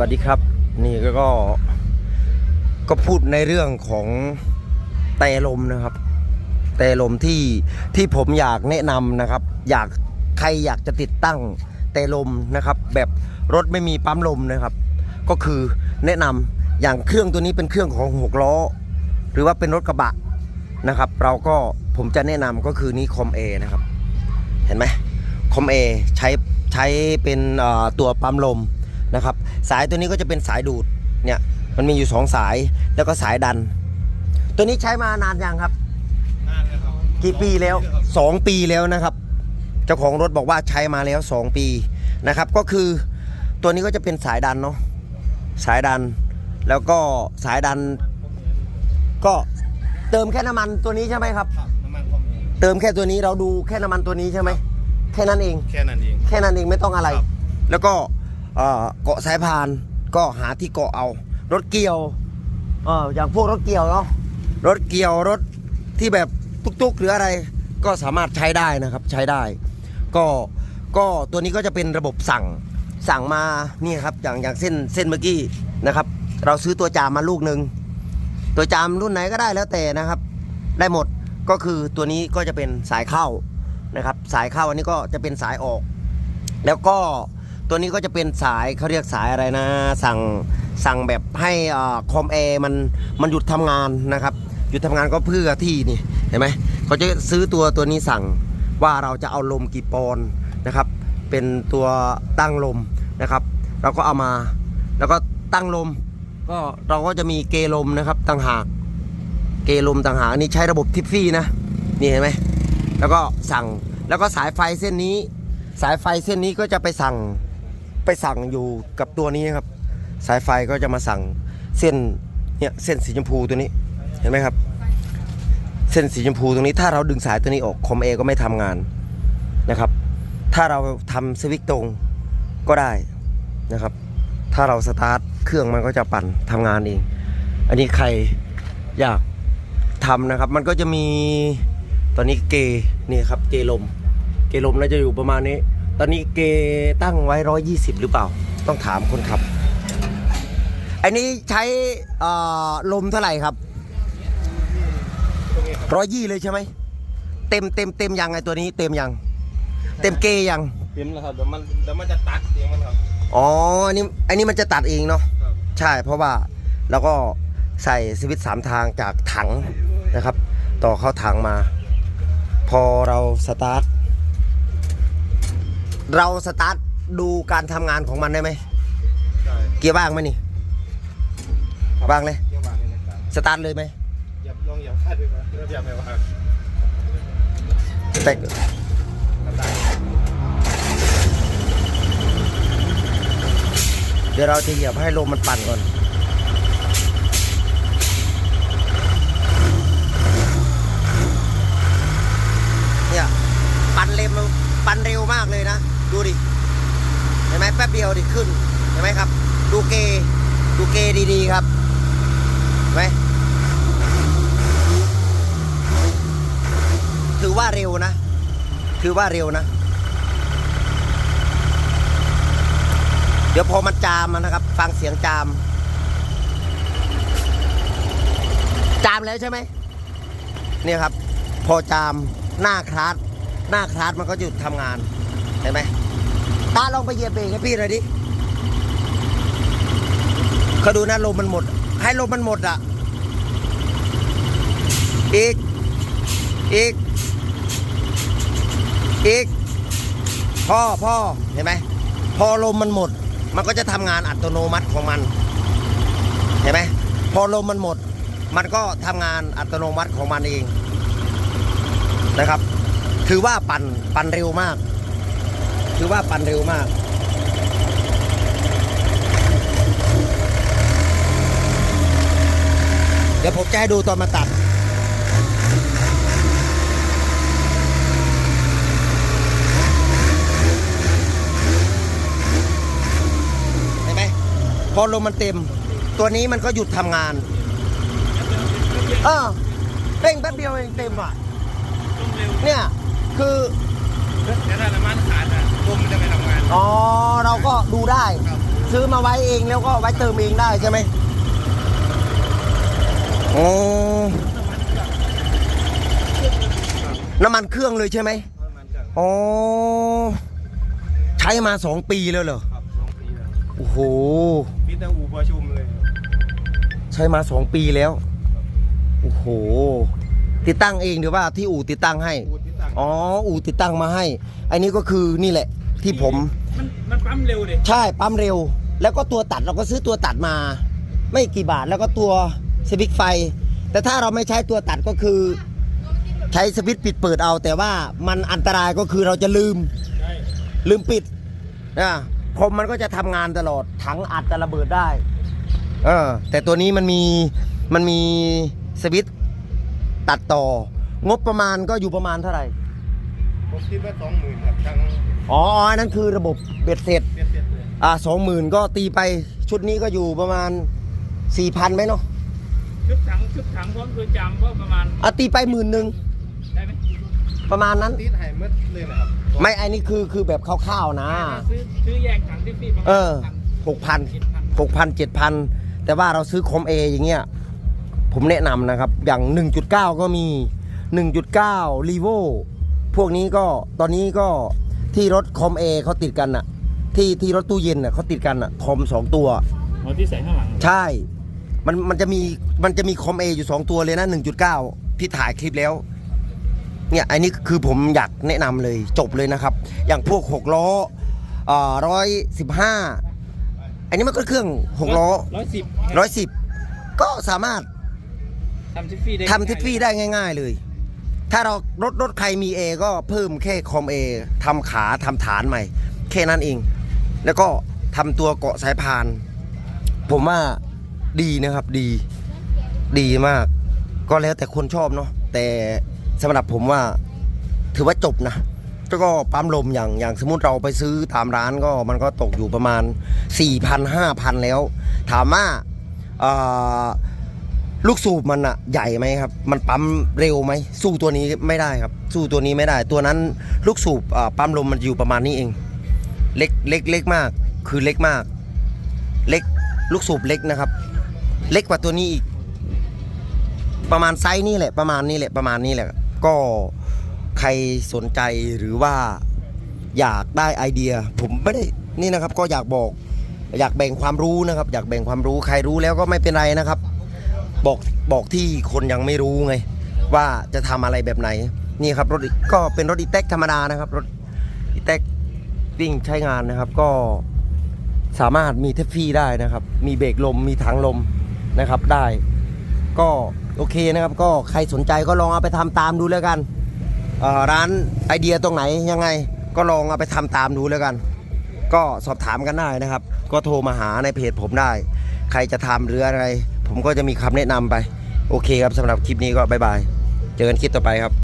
วัสดีครับ นี่ก็ก็ ก็พูดในเรื่องของแต่ลมนะครับ แต่ลมที่ที่ผมอยากแนะนำนะครับ อยากใครอยากจะติดตั้งแต่ลมนะครับ แบบรถไม่มีปั๊มลมนะครับ ก็คือแนะนำอย่างเครื่องตัวนี้เป็นเครื่องของหกล้อ หรือว่าเป็นรถกระบะนะครับ เราก็ผมจะแนะนำก็คือนี่คอมเอนะครับ เห็นไหมคอมเอใช้ใช้เป็นตัวปั๊มลม นะครับ สายตัวนี้ก็จะเป็นสายดูดเนี่ยมันมีอยู่สองสายแล้วก็สายดัน ตัวนี้ใช้มานานยังครับ นานแล้วครับกี่ปีแล้ว 2 ปีแล้วนะครับ เจ้าของรถบอกว่าใช้มาแล้ว 2 ปีนะครับ ก็คือตัวนี้ก็จะเป็นสายดันเนาะสายดันแล้วก็สายดัน ก็เติมแค่น้ำมันตัวนี้ใช่ไหมครับครับน้ำมันพอมีเติมแค่ตัวนี้เราดูแค่น้ำมันตัวนี้ใช่ไหมแค่นั้นเอง แค่นั้นเอง แค่นั้นเองไม่ต้องอะไร ครับ แล้วก็ เกาะสายพานก็หาที่เกาะเอา รถเกี่ยวอออย่างพวกรถเกี่ยวเนาะรถเกี่ยวรถที่แบบตุกๆหรืออะไร ก็สามารถใช้ได้นะครับใช้ได้ ก็ก็ตัวนี้ก็จะเป็นระบบสั่งสั่งมานี่ครับอย่างอย่างเส้นเส้นเมื่อกี้นะครับ เราซื้อตัวจามมาลูกหนึ่งตัวจามรุ่นไหนก็ได้แล้วแต่นะครับ ได้หมดก็คือตัวนี้ก็จะเป็นสายเข้านะครับ สายเข้าอันนี้ก็จะเป็นสายออก แล้วก็ ตัวนี้ก็จะเป็นสายเขาเรียกสายอะไรนะ สั่งสั่งแบบให้คอมแอร์มันมันหยุดทำงานนะครับหยุดทำงานก็เพื่อที่นี่เห็นไหมเขาจะซื้อตัวตัวนี้สั่งว่าเราจะเอาลมกี่ปอนด์นะครับ เป็นตัวตั้งลมนะครับ เราก็เอามาแล้วก็ตั้งลม ก็เราก็จะมีเกลมนะครับต่างหากเกลมต่างหากอันนี้ใช้ระบบทิฟฟี่นะนี่เห็นไหมแล้วก็สั่งแล้วก็สายไฟเส้นนี้ สายไฟเส้นนี้ก็จะไปสั่ง ไปสั่งอยู่กับตัวนี้ครับ สายไฟก็จะมาสั่งเส้นเนี่ยเส้นสีชมพูตัวนี้เห็นไหมครับ เส้นสีชมพูตรงนี้ถ้าเราดึงสายตัวนี้ออกคอมเอก็ไม่ทำงานนะครับ ถ้าเราทำสวิตช์ตรงก็ได้นะครับ ถ้าเราสตาร์ทเครื่องมันก็จะปั่นทำงานเอง อันนี้ใครอยากทำนะครับ มันก็จะมีตอนนี้เกนี่ครับเกลม เกลมน่าจะอยู่ประมาณนี้ ตอนนี้เกตั้งไว้ร้อยยี่สิบหรือเปล่า ต้องถามคนขับ อันนี้ใช้เอ่อลมเท่าไหร่ครับร้อยยี่เลยใช่ไหม เต็มเต็มเต็มยังไงตัวนี้ เต็มยัง เต็มเกยัง เต็มแล้วครับเดี๋ยวมันเดี๋ยวมันจะตัดเองมันครับอ๋ออันนี้อันนี้มันจะตัดเองเนาะครับใช่เพราะว่าเราก็ใส่สวิตช์สามทางจากถังนะครับ ต่อเข้าถังมา พอเราสตาร์ท เราสตาร์ทดูการทำงานของมันได้ไหมใช่เกียร์ว่างไหมนี่ว่างเลย เกี่ยววางเลยนะครับสตาร์ทเลยไหม อย่าลองอย่าพลาดด้วยนะอย่าไปวางแต่น้ำตาลเดี๋ยวเราจะเหยียบให้ลมมันปั่นก่อน เนี่ยปั่ นเร็วปั่นเร็วมากเลยนะ ดูดิ เห็นไหมแป๊บเดียวดิขึ้น เห็นไหมครับ ดูเกดูเกดีๆครับเห็นไหมถือว่าเร็วนะ ถือว่าเร็วนะ เดี๋ยวพอมันจามนะครับ ฟังเสียงจาม จามแล้วใช่ไหมเนี่ยครับ พอจามหน้าคลาส หน้าคลาสมันก็หยุดทำงาน เห็นไหมตาลองไปเหยียบเบรกให้พี่หน่อยดิเขาดูนะลมมันหมด ให้ลมมันหมดอะ อีก อีก อีก พ่อพ่อเห็นไหม พอลมมันหมด มันก็จะทำงานอัตโนมัติของมัน เห็นไหม พอลมมันหมด มันก็ทำงานอัตโนมัติของมันเองนะครับ ถือว่าปั่นปั่นเร็วมาก ถือว่าปั่นเร็วมาก เดี๋ยวผมจะให้ดูตอนมาตัดเห็นไหมพอลมมันเต็ม ตัวนี้มันก็หยุดทำงานเออเร่งแป๊บเดียวเองเต็มอะเนี่ย คือแต่ถ้าน้ำมันขาดอะลมมันจะไม่ทำงานอ๋อเราก็ดูได้ ครับสซื้อมาไว้เองแล้วก็ไว้เติมเองได้ใช่ไหมโอ้น้ำมันเครื่องเลยใช่ไหมประมาณจังอ๋อใช้มาสองปีแล้วเหรอครับสองปีแล้วโอ้โหมีแต่อู่ประชุมเลยใช้มาสองปีแล้ว โอ้โห ติดตั้งเองหรือว่าที่อู่ติดตั้งให้ อู่ที่ต่าง อ๋ออู่ติดตั้งมาให้ อันนี้ก็คือนี่แหละที่ผม มันมันปั๊มเร็วดิใช่ปั๊มเร็ว แล้วก็ตัวตัดเราก็ซื้อตัวตัดมา ไม่กี่บาทแล้วก็ตัวสวิตช์ไฟ แต่ถ้าเราไม่ใช้ตัวตัดก็คือ ใช้สวิตช์ปิดเปิดเอา แต่ว่ามันอันตรายก็คือเราจะลืมใช่ลืมปิดนะคอมมันก็จะทำงานตลอดถังอัดจะระเบิดได้ เออ แต่ตัวนี้มันมีมันมีสวิตช์ตัดต่อ งบประมาณก็อยู่ประมาณเท่าไหร่ ผมคิดว่าสองหมื่นครับทั้งอ๋ออันนั้นคือระบบเบ็ดเสร็จ เบียดเสร็จเลยอ่าสองหมื่นก็ตีไปชุดนี้ก็อยู่ประมาณสี่พันไหมเนาะชุดถังชุดถังพร้อมตัวจำก็ประมาณอะตีไปหมื่นหนึ่งได้ไหมประมาณนั้นติดไห้หมืดเลยนะครับไม่อันนี้คือคือแบบคร่าวๆนะถ้าซื้อซื้อแยกถังที่พี่ประมาณเออพันหกพันเจ็ดพันหกพันเจ็ดพันแต่ว่าเราซื้อคอมเออย่างเงี้ยผมแนะนำนะครับ อย่าง 1.9 ก็มี 1.9 r e v o พวกนี้ก็ตอนนี้ก็ที่รถคอมเอเขาติดกันอะที่ที่รถตู้เย็นอะเขาติดกันอะคอมสองตัว อ๋อที่ใส่ข้างหลังใช่ มันมันจะมีมันจะมีคอมเออยู่ 2 ตัวเลยนะ 1.9ที่ถ่ายคลิปแล้ว เนี่ยอันนี้คือผมอยากแนะนำเลยจบเลยนะครับ อย่างพวก 6 ล้อร้อยสิบห้าอันนี้มันก็เครื่อง 6 ล้อ ร้อยสิบร้อยสิบก็สามารถทำทิฟฟี่ได้ทำทิฟฟี่ได้ง่าย ๆ เลย ถ้าเรารถรถใครมีเอก็เพิ่มแค่คอมเอทำขาทำฐานใหม่ แค่นั้นเอง แล้วก็ทำตัวเกาะสายพาน ผมว่าดีนะครับดี ดีมาก ก็แล้วแต่คนชอบเนาะแต่สำหรับผมว่าถือว่าจบนะแล้วก็ปั๊มลมอย่างอย่างสมมติเราไปซื้อตามร้านก็มันก็ตกอยู่ประมาณ 4,000 5,000 แล้ว ถามว่าอ่อ ลูกสูบมันอะใหญ่ไหมครับ มันปั๊มเร็วไหม สู้ตัวนี้ไม่ได้ครับ สู้ตัวนี้ไม่ได้ ตัวนั้นลูกสูบปั๊มลมมันอยู่ประมาณนี้เอง เล็กเล็กเล็กมาก คือเล็กมาก เล็กลูกสูบเล็กนะครับ เล็กกว่าตัวนี้อีก ประมาณไซส์นี่แหละ ประมาณนี้แหละ ประมาณนี้แหละ ก็ใครสนใจหรือว่าอยากได้ไอเดีย ผมไม่ได้ นี่นะครับ ก็อยากบอก อยากแบ่งความรู้นะครับ อยากแบ่งความรู้ ใครรู้แล้วก็ไม่เป็นไรนะครับ บอกบอกที่คนยังไม่รู้ไง ว่าจะทำอะไรแบบไหน นี่ครับรถก็เป็นรถอีแท็กธรรมดานะครับ รถอีแท็กวิ่งใช้งานนะครับ ก็สามารถมีเทฟฟี่ได้นะครับ มีเบรกลมมีถังลมนะครับได้ ก็โอเคนะครับ ก็ใครสนใจก็ลองเอาไปทำตามดูแล้วกันร้านไอเดียตรงไหนยังไง ก็ลองเอาไปทำตามดูแล้วกัน ก็สอบถามกันได้นะครับ ก็โทรมาหาในเพจผมได้ ใครจะทำหรืออะไร ผมก็จะมีคำแนะนำไป โอเคครับสำหรับคลิปนี้ก็บายบาย เจอกันคลิปต่อไปครับ